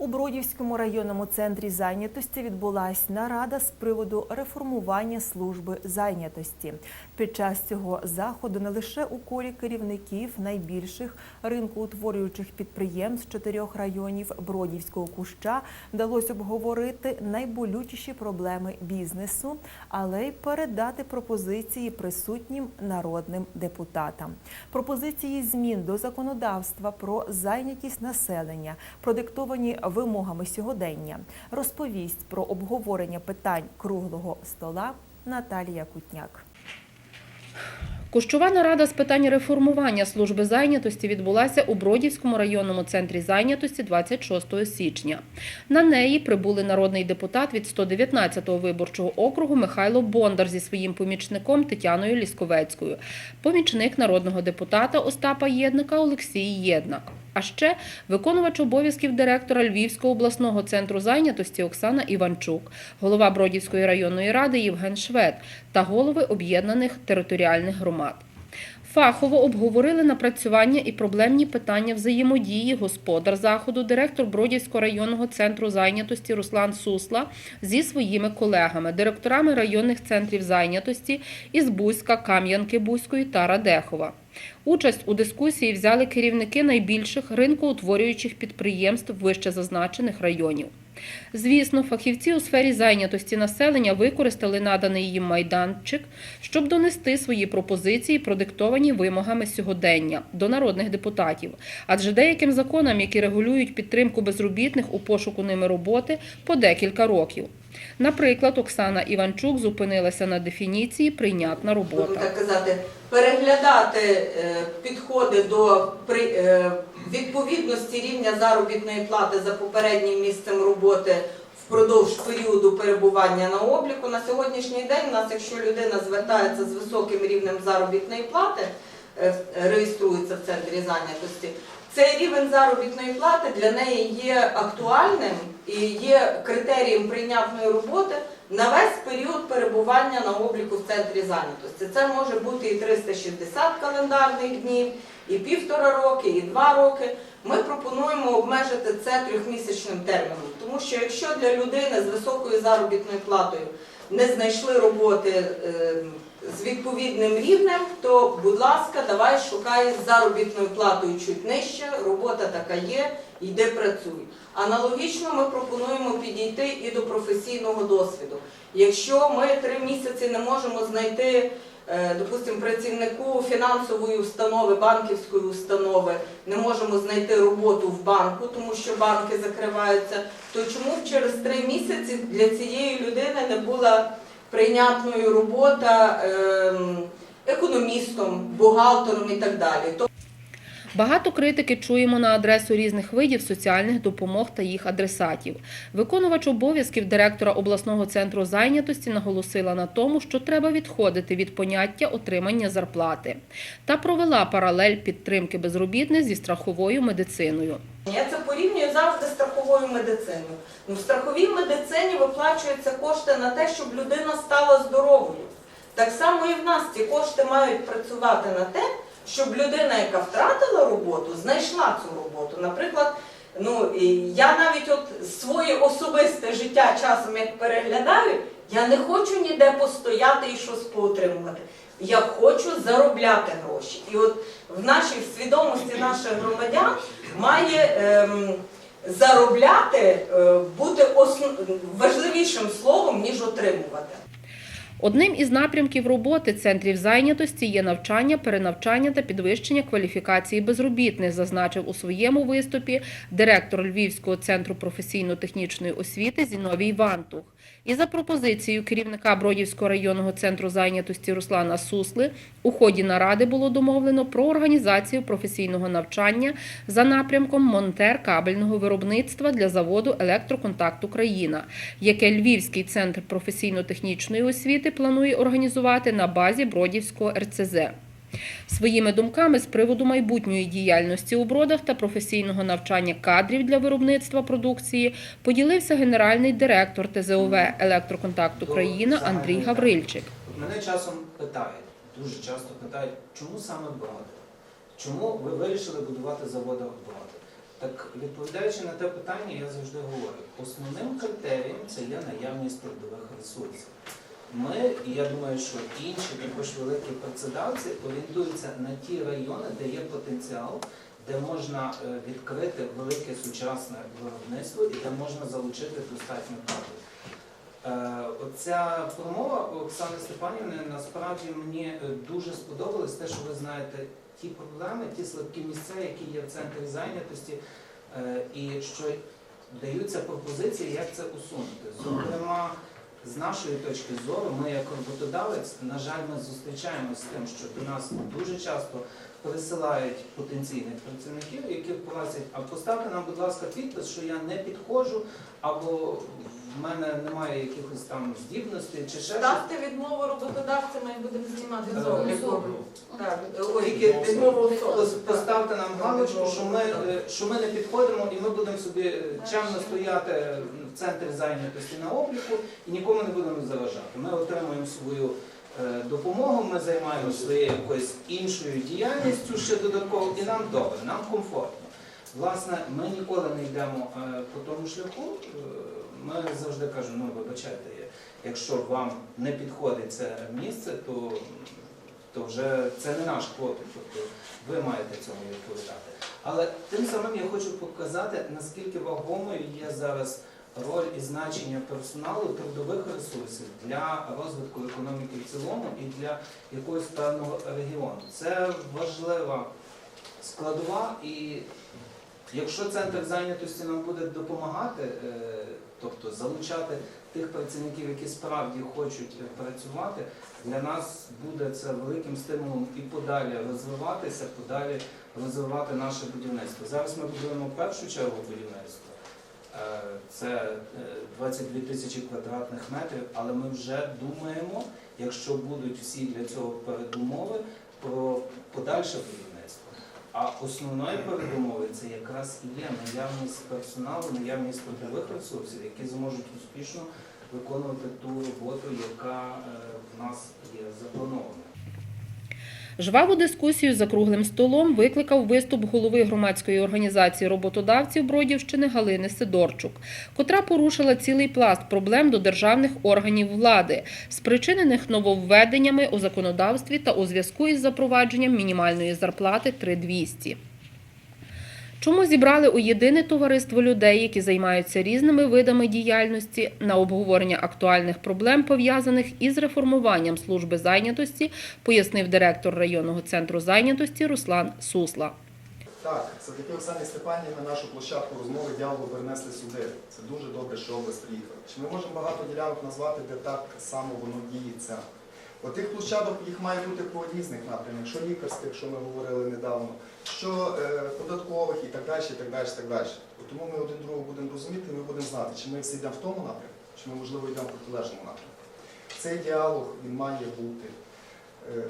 У Бродівському районному центрі зайнятості відбулась нарада з приводу реформування служби зайнятості. Під час цього заходу не лише у колі керівників найбільших ринкоутворюючих підприємств чотирьох районів Бродівського куща вдалося обговорити найболючіші проблеми бізнесу, але й передати пропозиції присутнім народним депутатам. Пропозиції змін до законодавства про зайнятість населення, продиктовані вимогами сьогодення, розповість про обговорення питань круглого стола Наталія Кутняк. Кущова нарада з питань реформування служби зайнятості відбулася у Бродівському районному центрі зайнятості 26 січня. На неї прибули народний депутат від 119-го виборчого округу Михайло Бондар зі своїм помічником Тетяною Лісковецькою, помічник народного депутата Остапа Єдника Олексій Єднак. А ще виконувач обов'язків директора Львівського обласного центру зайнятості Оксана Іванчук, голова Бродівської районної ради Євген Швед та голови об'єднаних територіальних громад. Фахово обговорили напрацювання і проблемні питання взаємодії господар заходу, директор Бродівського районного центру зайнятості Руслан Сусла зі своїми колегами, директорами районних центрів зайнятості із Бузька, Кам'янки Бузької та Радехова. Участь у дискусії взяли керівники найбільших ринкоутворюючих підприємств вище зазначених районів. Звісно, фахівці у сфері зайнятості населення використали наданий їм майданчик, щоб донести свої пропозиції, продиктовані вимогами сьогодення до народних депутатів. Адже деяким законам, які регулюють підтримку безробітних у пошуку ними роботи, по декілька років. Наприклад, Оксана Іванчук зупинилася на дефініції прийнятна робота. так казати, переглядати е, підходи до е, відповідності рівня заробітної плати за попереднім місцем роботи впродовж періоду перебування на обліку. На сьогоднішній день у нас, якщо людина звертається з високим рівнем заробітної плати, реєструється в центрі зайнятості, цей рівень заробітної плати для неї є актуальним і є критерієм прийнятної роботи на весь період перебування на обліку в центрі зайнятості. Це може бути і 360 календарних днів, і півтора роки, і два роки. Ми пропонуємо обмежити це трьохмісячним терміном, тому що якщо для людини з високою заробітною платою не знайшли роботи е, з відповідним рівнем, то, будь ласка, давай шукай заробітною платою чуть нижче, робота така є, йди працюй. Аналогічно ми пропонуємо підійти і до професійного досвіду. Якщо ми три місяці не можемо знайти, допустимо, працівнику фінансової установи, банківської установи, не можемо знайти роботу в банку, тому що банки закриваються, то чому через три місяці для цієї людини не була прийнятною робота ем, економістом, бухгалтером і так далі? Багато критики чуємо на адресу різних видів соціальних допомог та їх адресатів. Виконувач обов'язків директора обласного центру зайнятості наголосила на тому, що треба відходити від поняття отримання зарплати та провела паралель підтримки безробітних зі страховою медициною. Я це порівнюю завжди з страховою медициною. Ну, в страховій медицині виплачуються кошти на те, щоб людина стала здоровою. Так само і в нас ці кошти мають працювати на те, щоб людина, яка втратила роботу, знайшла цю роботу. Наприклад, ну я навіть от своє особисте життя часом як переглядаю, я не хочу ніде постояти і щось поотримувати. Я хочу заробляти гроші. І от в нашій свідомості наших громадян має ем, заробляти е, бути основ... важливішим словом, ніж отримувати. Одним із напрямків роботи центрів зайнятості є навчання, перенавчання та підвищення кваліфікації безробітних, зазначив у своєму виступі директор Львівського центру професійно-технічної освіти Зіновій Вантух. І за пропозицією керівника Бродівського районного центру зайнятості Руслана Сусли у ході наради було домовлено про організацію професійного навчання за напрямком монтер кабельного виробництва для заводу Електроконтакт Україна, яке Львівський центр професійно-технічної освіти планує організувати на базі Бродівського РЦЗ. Своїми думками з приводу майбутньої діяльності у бродах та професійного навчання кадрів для виробництва продукції поділився генеральний директор ТЗОВ Електроконтакт Україна Андрій Гаврильчик. Мене часом питають, дуже часто питають, чому саме Броди? Чому ви вирішили будувати заводи Броди? Так відповідаючи на те питання, я завжди говорю, основним критерієм це є наявність трудових ресурсів. Ми, і я думаю, що інші також великі працедавці орієнтуються на ті райони, де є потенціал, де можна е, відкрити велике сучасне виробництво і де можна залучити достатньо кадрів. Е, Оця промова Оксани Степанівни насправді мені е, дуже сподобалось те, що ви знаєте ті проблеми, ті слабкі місця, які є в центрі зайнятості, і що даються пропозиції, як це усунути. Зокрема, з нашої точки зору, ми як роботодавець, на жаль, ми зустрічаємося з тим, що до нас дуже часто присилають потенційних працівників, які просять, а поставте нам, будь ласка, підпис, що я не підходжу, або в мене немає якихось там здібностей чи ще щось. Ставте відмову роботодавцями і будемо знімати Е. Так, ой, відмову особи. Пос- Поставте нам галочку, що ми, е, що ми не підходимо і ми будемо собі е, чемно стояти в центрі зайнятості на обліку і нікому не будемо заважати. Ми отримуємо свою е, допомогу, ми займаємося своєю якоюсь іншою діяльністю ще додатково, і нам добре, нам комфортно. Власне, ми ніколи не йдемо е, по тому шляху. Е, Ми завжди кажемо, ну вибачайте, якщо вам не підходить це місце, то то вже це не наш клопіт, тобто ви маєте цьому відповідати. Але тим самим я хочу показати, наскільки вагомою є зараз роль і значення персоналу трудових ресурсів для розвитку економіки в цілому і для якогось певного регіону. Це важлива складова, і якщо центр зайнятості нам буде допомагати, е, тобто залучати тих працівників, які справді хочуть е, працювати, для нас буде це великим стимулом і подалі розвиватися, подалі розвивати наше будівництво. Зараз ми будуємо першу чергу будівництво. Е, Це е, 22 тисячі квадратних метрів, але ми вже думаємо, якщо будуть всі для цього передумови, про подальше будівництво. А основною передумовою це якраз і є наявність персоналу, наявність трудових ресурсів, які зможуть успішно виконувати ту роботу, яка е, в нас є запланована. Жваву дискусію за круглим столом викликав виступ голови громадської організації роботодавців Бродівщини Галини Сидорчук, котра порушила цілий пласт проблем до державних органів влади, спричинених нововведеннями у законодавстві та у зв'язку із запровадженням мінімальної зарплати 3200. Чому зібрали у єдине товариство людей, які займаються різними видами діяльності на обговорення актуальних проблем, пов'язаних із реформуванням служби зайнятості, пояснив директор районного центру зайнятості Руслан Сусла. Так, завдяки Оксані Степанівні ми нашу площадку розмови діалогу перенесли сюди. Це дуже добре, що область приїхала. Чи ми можемо багато ділянок назвати, де так само воно діється? От тих площадок їх має бути по різних напрямах, що лікарських, що ми говорили недавно, що е, податкових і так далі, і так далі, і так далі. Тому ми один другого будемо розуміти, ми будемо знати, чи ми всі йдемо в тому напрямку, чи ми, можливо, йдемо в протилежному напрямку. Цей діалог він має бути. Е,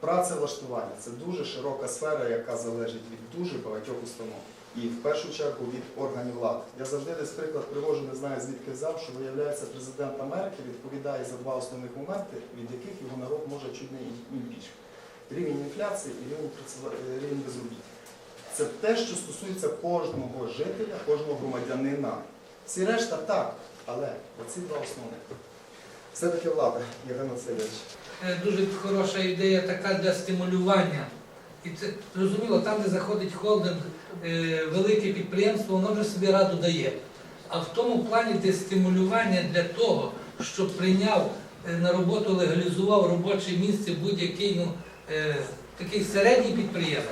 Працевлаштування це дуже широка сфера, яка залежить від дуже багатьох установ. І в першу чергу від органів влади. Я завжди десь приклад привожу, не знаю звідки взяв, що виявляється, президент Америки відповідає за два основних моменти, від яких його народ може чуть не імпічити. Рівень інфляції і рівень, е, рівень безробіття. Це те, що стосується кожного жителя, кожного громадянина. Всі решта так, але оці два основних. Все-таки влада, Євген Васильович. Е, дуже хороша ідея така для стимулювання. І це зрозуміло, там, де заходить холдинг, е, велике підприємство, воно вже собі раду дає. А в тому плані, де стимулювання для того, щоб прийняв е, на роботу, легалізував робоче місце будь-який ну, е, такий середній підприємець,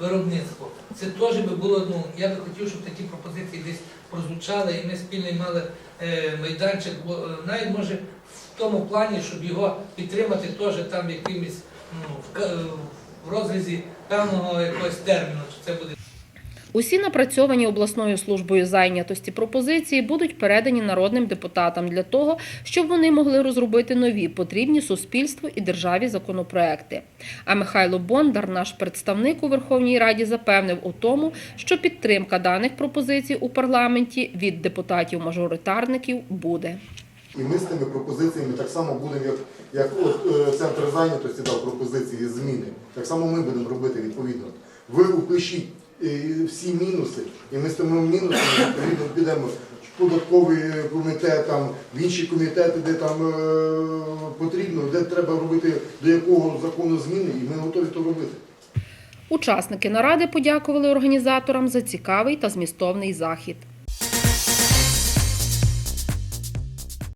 виробництво, це теж би було, ну, я би хотів, щоб такі пропозиції десь прозвучали, і ми спільно мали е, майданчик, бо е, навіть може в тому плані, щоб його підтримати теж там якимось ну, в, ка- в розрізі певного якогось терміну, що це буде Усі напрацьовані обласною службою зайнятості пропозиції будуть передані народним депутатам для того, щоб вони могли розробити нові потрібні суспільству і державі законопроекти. А Михайло Бондар, наш представник у Верховній Раді, запевнив у тому, що підтримка даних пропозицій у парламенті від депутатів-мажоритарників буде. І ми з тими пропозиціями так само будемо, як, як от, е, центр зайнятості дав пропозиції зміни. Так само ми будемо робити відповідно. Ви упишіть і всі мінуси. І ми з тими мінусами відповідно підемо в податковий комітет, там, в інші комітети, де там е, потрібно, де треба робити до якого закону зміни, і ми готові то робити. Учасники наради подякували організаторам за цікавий та змістовний захід.